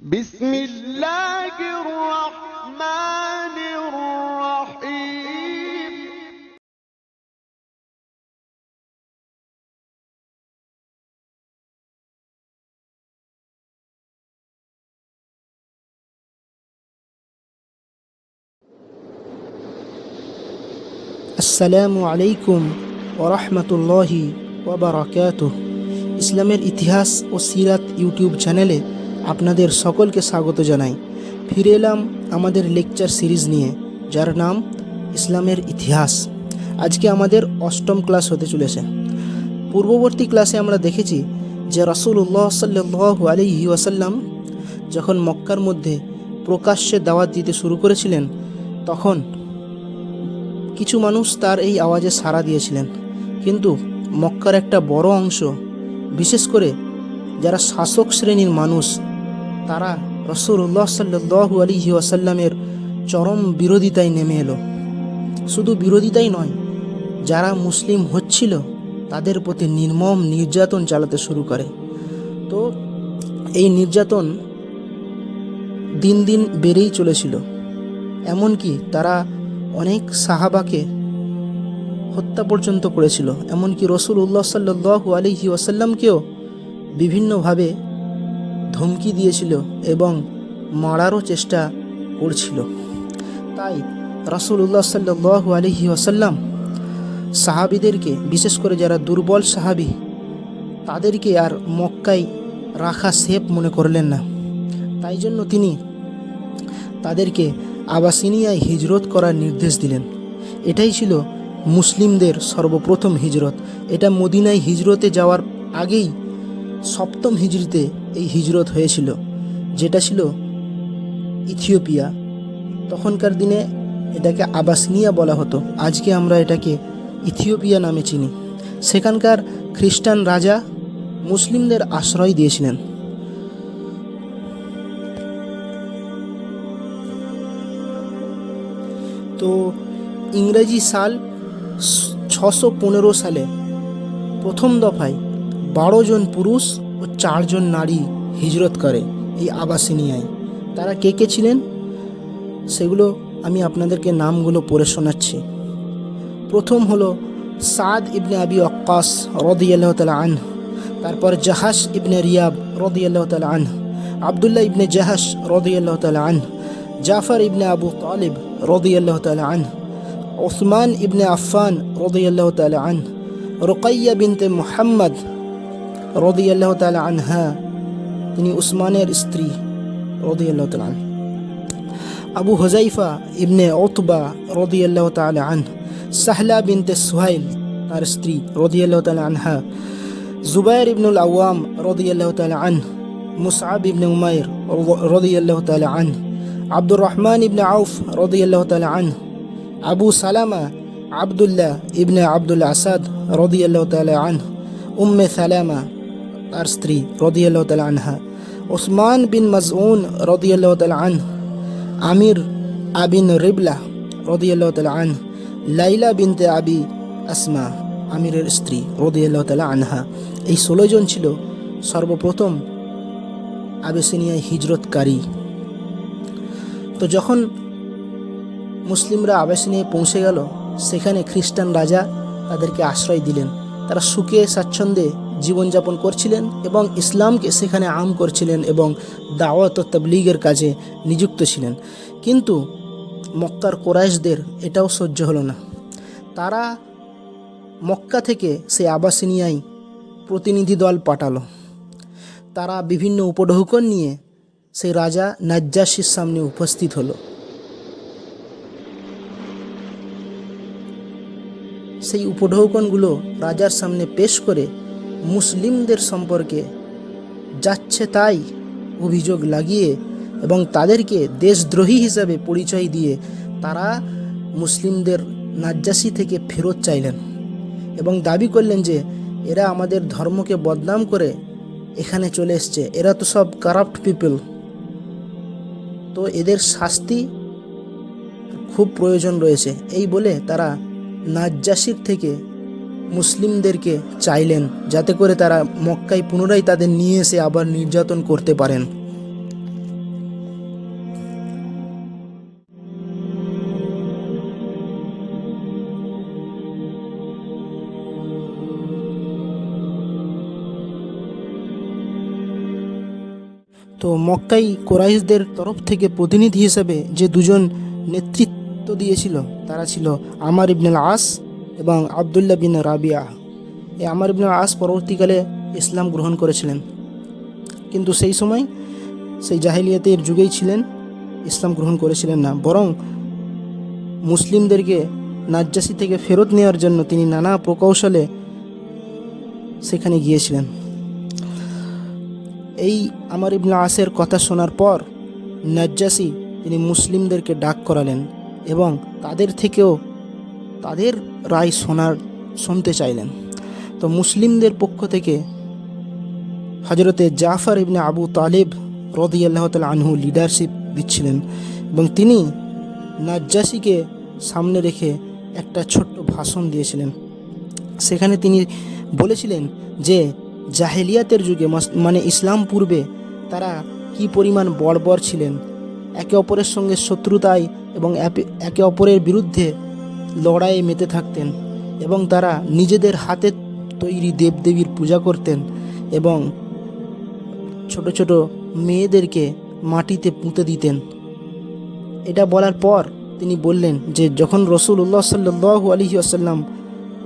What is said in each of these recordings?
بسم الله الرحمن الرحيم আসসালামু আলাইকুম ওরহমতুল্লাহি ওবরাকাত ইসলামের ইতিহাস ও সিরাত ইউটিউব চ্যানেলে আপনাদের সকলকে স্বাগত জানাই। ফিরে এলাম আমাদের লেকচার সিরিজ নিয়ে, যার নাম ইসলামের ইতিহাস। আজকে আমাদের অষ্টম ক্লাস হতে চলেছে। পূর্ববর্তী ক্লাসে আমরা দেখেছি যে রসুল্লাহ সাল্লাহ আলহি ওয়াসাল্লাম যখন মক্কার মধ্যে প্রকাশ্যে দাওয়াত দিতে শুরু করেছিলেন, তখন কিছু মানুষ তার এই আওয়াজে সাড়া দিয়েছিলেন। কিন্তু মক্কার একটা বড় অংশ, বিশেষ করে যারা শাসক শ্রেণির মানুষ তারা রসুল্লাহ সাল্লু আলিহি ওয়াসাল্লামের চরম বিরোধিতায় নেমে এলো। শুধু বিরোধিতাই নয়, যারা মুসলিম হচ্ছিল, তাদের প্রতি নির্মম নির্যাতন চালাতে শুরু করে। তো এই নির্যাতন দিন দিন বেড়েই চলেছিল। এমনকি তারা অনেক সাহাবাকে হত্যা পর্যন্ত করেছিল। এমনকি রসুল উল্লাহ সাল্লু আলহি ওয়াসাল্লামকেও বিভিন্নভাবে ধমকি দিয়েছিল এবং মারারও চেষ্টা করছিল। তাই রসুল উল্লাহ সাল্লু আলহি ওয়াসাল্লাম সাহাবিদেরকে, বিশেষ করে যারা দুর্বল সাহাবি, তাদেরকে আর মক্কায় রাখা সেফ মনে করলেন না। তাই জন্য তিনি তাদেরকে আবাসিনিয়ায় হিজরত করার নির্দেশ দিলেন। এটাই ছিল মুসলিমদের সর্বপ্রথম হিজরত। এটা মদিনায় হিজরতে যাওয়ার আগেই সপ্তম হিজরিতে এই হিজরত হয়েছিল, যেটা ছিল ইথিওপিয়া। তখনকার দিনে এটাকে আবাসনিয়া বলা হতো। আজকে আমরা এটাকে ইথিওপিয়া নামে চিনি। সেখানকার খ্রিস্টান রাজা মুসলিমদের আশ্রয় দিয়েছিলেন। তো ইংরেজি সাল ছশো পনেরো সালে প্রথম দফায় বারো জন পুরুষ ও চারজন নারী হিজরত করে এই আবাসিনিয়ায়। তারা কে কে ছিলেন? সেগুলো আমি আপনাদেরকে নামগুলো পড়ে শোনাচ্ছি। প্রথম হলো সাদ ইবনে আবি অক্কাস আল্লাহ তালা আন তারপর জাহাস ইবনে রিয়াব রদি আল্লাহ তালা আন আবদুল্লাহ ইবনে জাহাস রদি আল্লাহ তালা আন জাফর ইবনে আবু তালিব রদি আল্লাহ তালা আন ওসমান ইবনে আফফান আল্লাহ তালা আন রোকাইয়া বিনতে মুহাম্মদ রদিয়াল্লাহ তালা আনহা তিনি উসমানের স্ত্রী রদিয়াল্লাহ তালা আন আবু হজাইফা ইবনে ওতবা রদিয়াল্লাহ তালা আন সাহলা বিনতে সুহাইল তার স্ত্রী রদিয়াল্লাহ তালা আনহা জুবাইর ইবনুল আওয়াম রদিয়াল্লাহ তালা আন মুসআব ইবনে উমাইর রদিয়াল্লাহ তালা আন আব্দুর রহমান ইবনে আউফ রদিয়াল্লাহ তালা আন আবু সালামা আবদুল্লাহ ইবনে আব্দুল আসাদ রদিয়াল্লাহ তালা আন উম্মে সালামা তার স্ত্রী রদিয়াল্লাহ তালা আনহা। ওসমান বিন মজউন রদিয়াল্লাহ তালা আন আমির আবিন রিবলা রদিয়াল্লাহ তালা আন লাইলা বিনতে আবি আসমা, আমিরের স্ত্রী রদিয়াল্লাহ তালা আনহা। এই ষোলো জন ছিল সর্বপ্রথম আবেসিনিয়ায় হিজরতকারী। তো যখন মুসলিমরা আবাসিনিয়ায় পৌঁছে গেল, সেখানে খ্রিস্টান রাজা তাদেরকে আশ্রয় দিলেন। তারা সুখে স্বাচ্ছন্দ্যে জীবনযাপন করছিলেন এবং ইসলামকে সেখানে আম করছিলেন এবং দাওয়াত তবলিগের কাজে নিযুক্ত ছিলেন। কিন্তু মক্কার কোরাইশদের এটাও সহ্য হলো না। তারা মক্কা থেকে সে আবাসিনিয়ায় প্রতিনিধি দল পাঠালো। তারা বিভিন্ন উপঢৌকন নিয়ে সেই রাজা নাজ্জাসির সামনে উপস্থিত হলো। সেই উপঢৌকনগুলো রাজার সামনে পেশ করে মুসলিমদের সম্পর্কে যাচ্ছে তাই অভিযোগ লাগিয়ে এবং তাদেরকে দেশদ্রোহী হিসাবে পরিচয় দিয়ে তারা মুসলিমদের নাজ্জাসি থেকে ফেরত চাইলেন এবং দাবি করলেন যে এরা আমাদের ধর্মকে বদনাম করে এখানে চলে এসছে। এরা তো সব কারাপ্ট পিপল তো এদের শাস্তি খুব প্রয়োজন রয়েছে। এই বলে তারা নাজ্জাসির থেকে মুসলিমদেরকে চাইলেন যাতে করে তারা মক্কায় পুনরায় তাদের নিয়ে এসে আবার নির্যাতন করতে পারেন। তো মক্কাই কোরাইশদের তরফ থেকে প্রতিনিধি হিসেবে যে দুজন নেতৃত্ব দিয়েছিল, তারা ছিল আমার ইবনুল আস এবং আবদুল্লাহ বিন রাবিয়া। এই আমার ইবনুল আস পরবর্তীকালে ইসলাম গ্রহণ করেছিলেন। কিন্তু সেই সময় সেই জাহেলিয়াতের যুগেই ছিলেন, ইসলাম গ্রহণ করেছিলেন না। বরং মুসলিমদেরকে নাজ্জাসি থেকে ফেরত নেওয়ার জন্য তিনি নানা প্রকৌশলে সেখানে গিয়েছিলেন। এই আমার ইবনা আসের কথা শোনার পর নাজ্জাসি তিনি মুসলিমদেরকে ডাক করালেন এবং তাদের থেকেও তাদের রায় শোনার, শুনতে চাইলেন। তো মুসলিমদের পক্ষ থেকে হজরতে জাফর ইবনে আবু তালেব রদি আল্লাহ তাল আনহু লিডারশিপ দিচ্ছিলেন এবং তিনি নাজ্জাসিকে সামনে রেখে একটা ছোট্ট ভাষণ দিয়েছিলেন। সেখানে তিনি বলেছিলেন যে, জাহেলিয়াতের যুগে মানে ইসলাম পূর্বে তারা কি পরিমাণ বর্বর ছিলেন? একে অপরের সঙ্গে শত্রুতায় এবং একে অপরের বিরুদ্ধে লড়াইয়ে মেতে থাকতেন এবং তারা নিজেদের হাতে তৈরি দেবদেবীর পূজা করতেন এবং ছোট ছোট মেয়েদেরকে মাটিতে পুঁতে দিতেন। এটা বলার পর তিনি বললেন যে, যখন রসুল্লাহ সাল্লু আলহি আসাল্লাম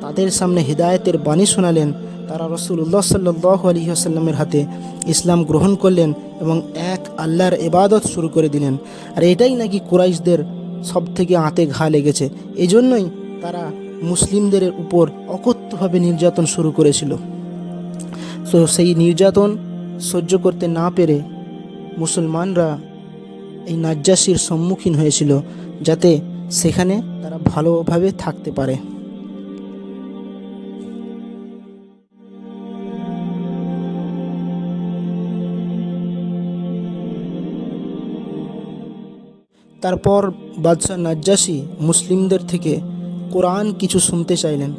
তাদের সামনে হৃদায়তের বাণী শোনালেন, তারা রসুল্লাহ সাল্লু আলহি আসাল্লামের হাতে ইসলাম গ্রহণ করলেন এবং এক আল্লাহর ইবাদত শুরু করে দিলেন। আর এটাই নাকি কুরাইশদের সব থেকে আঁতে ঘা লেগেছে। এই জন্যই তারা মুসলিমদের উপর অকথ্যভাবে নির্যাতন শুরু করেছিল। তো সেই নির্যাতন সহ্য করতে না পেরে মুসলমানরা এই নাজ্জাসির সম্মুখীন হয়েছিল, যাতে সেখানে তারা ভালোভাবে থাকতে পারে। তারপর বাদশাহ নাজ্জাসি মুসলিমদের থেকে কোরআন কিছু শুনতে চাইলেন।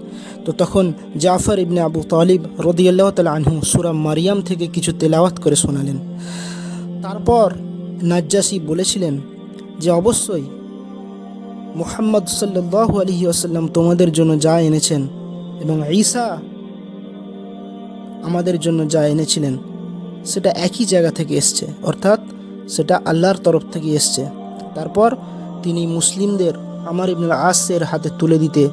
তো তখন জাফর ইবনে আবু তালিব রদিয়াল্লাহ তাল আনহু সুরা মারিয়াম থেকে কিছু তেলাওয়াত করে শোনালেন। তারপর নাজ্জাসি বলেছিলেন যে, অবশ্যই মুহাম্মদ সাল্লাহ আলহি আসাল্লাম তোমাদের জন্য যা এনেছেন এবং ঈসা আমাদের জন্য যা এনেছিলেন, সেটা একই জায়গা থেকে এসছে, অর্থাৎ সেটা আল্লাহর তরফ থেকে এসছে। তারপর তিনি মুসলিমদের আমার ইবনুল আসের হাতে তুলে দিতে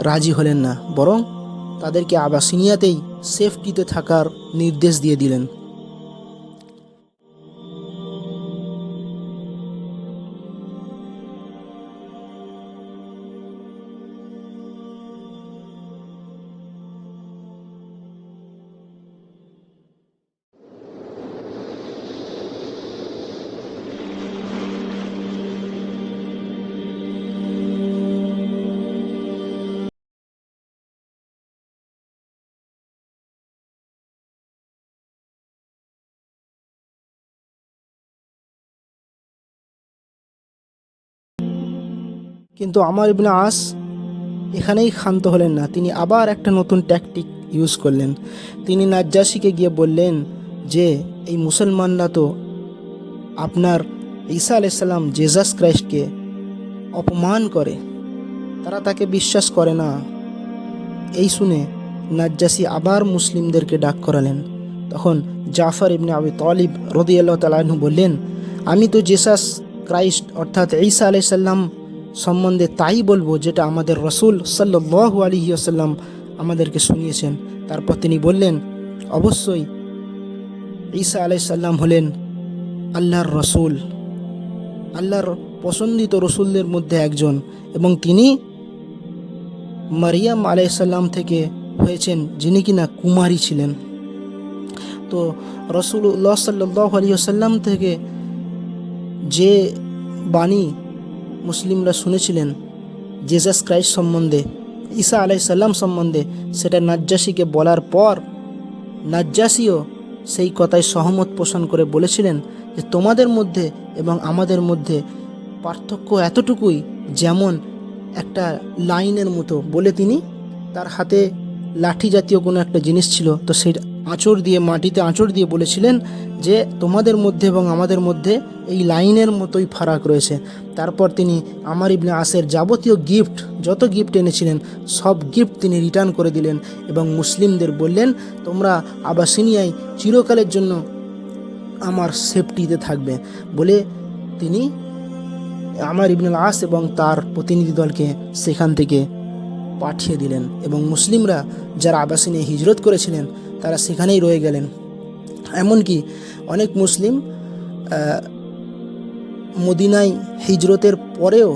রাজি হলেন না, বরং তাদেরকে আবাসিনিয়াতেই সেফটিতে থাকার নির্দেশ দিয়ে দিলেন। কিন্তু আমার ইবনে আস এখানেই ক্ষান্ত হলেন না। তিনি আবার একটা নতুন ট্যাকটিক ইউজ করলেন। তিনি নাজ্জাসিকে গিয়ে বললেন যে, এই মুসলমানরা তো আপনার ঈসা আলাইসাল্লাম জেজাস ক্রাইস্টকে অপমান করে। তারা তাকে বিশ্বাস করে না। এই শুনে নাজ্জাসি আবার মুসলিমদেরকে ডাক করালেন। তখন জাফর ইবনে আবি তলিব রদিয়াল্লাহ তালাহু বললেন, আমি তো জেসাস ক্রাইস্ট অর্থাৎ ঈসা আলাইসাল্লাম সম্বন্ধে তাই বলব যেটা আমাদের রসুল সাল্লাহ আলী আসাল্লাম আমাদেরকে শুনিয়েছেন। তারপর তিনি বললেন, অবশ্যই ঈসা আলাইসাল্লাম হলেন আল্লাহর রসুল, আল্লাহর পছন্দিত রসুলদের মধ্যে একজন এবং তিনি মারিয়াম আলাইসাল্লাম থেকে হয়েছেন যিনি কিনা কুমারী ছিলেন। তো রসুল্লাহ সাল্লাহ আলী আসাল্লাম থেকে যে বাণী মুসলিমরা শুনেছিলেন জেসাস ক্রাইস্ট সম্বন্ধে, ঈসা আলাইসাল্লাম সম্বন্ধে, সেটা নাজ্জাসিকে বলার পর নাজ্জাসিও সেই কথায় সহমত পোষণ করে বলেছিলেন যে, তোমাদের মধ্যে এবং আমাদের মধ্যে পার্থক্য এতটুকুই যেমন একটা লাইনের মতো বলে তিনি, তার হাতে লাঠি জাতীয় কোনো একটা জিনিস ছিল, তো সেই আঁচড় দিয়ে, মাটিতে আঁচড় দিয়ে বলেছিলেন যে, তোমাদের মধ্যে এবং আমাদের মধ্যে এই লাইনের মতোই ফারাক রয়েছে। তারপর তিনি আমার ইবনে আসের যাবতীয় গিফট, যত গিফট এনেছিলেন, সব গিফট তিনি রিটার্ন করে দিলেন এবং মুসলিমদের বললেন, তোমরা আবাসিনিয়ায় চিরকালের জন্য আমার সেফটিতে থাকবে। বলে তিনি আমার ইবনুল আস এবং তার প্রতিনিধি দলকে সেখান থেকে পাঠিয়ে দিলেন এবং মুসলিমরা যারা আবাসিনে হিজরত করেছিলেন তারা সেখানেই রয়ে গেলেন। এমনকি অনেক মুসলিম মদিনায় হিজরতের পরেও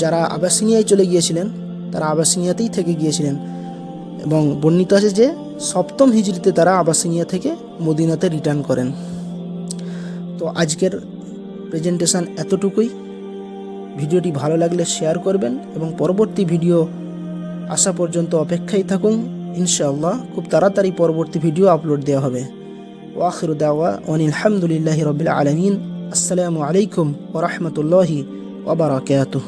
যারা আবাসিনিয়ায় চলে গিয়েছিলেন, তারা আবাসিনিয়াতেই থেকে গিয়েছিলেন এবং বর্ণিত আছে যে সপ্তম হিজরিতে তারা আবাসিনিয়া থেকে মদিনাতে রিটার্ন করেন। তো আজকের প্রেজেন্টেশন এতটুকুই। ভিডিওটি ভালো লাগলে শেয়ার করবেন এবং পরবর্তী ভিডিও আসা পর্যন্ত অপেক্ষায় থাকুন। ইনশাআল্লাহ খুব তাড়াতাড়ি পরবর্তী ভিডিও আপলোড দেওয়া হবে। ওয়াখির দাওয়া ওয়ানিল হামদুলিল্লাহি রবিল আলমিন। আসসালামু আলাইকুম ওরহমতুল্লাহি ওবরাকাতুহ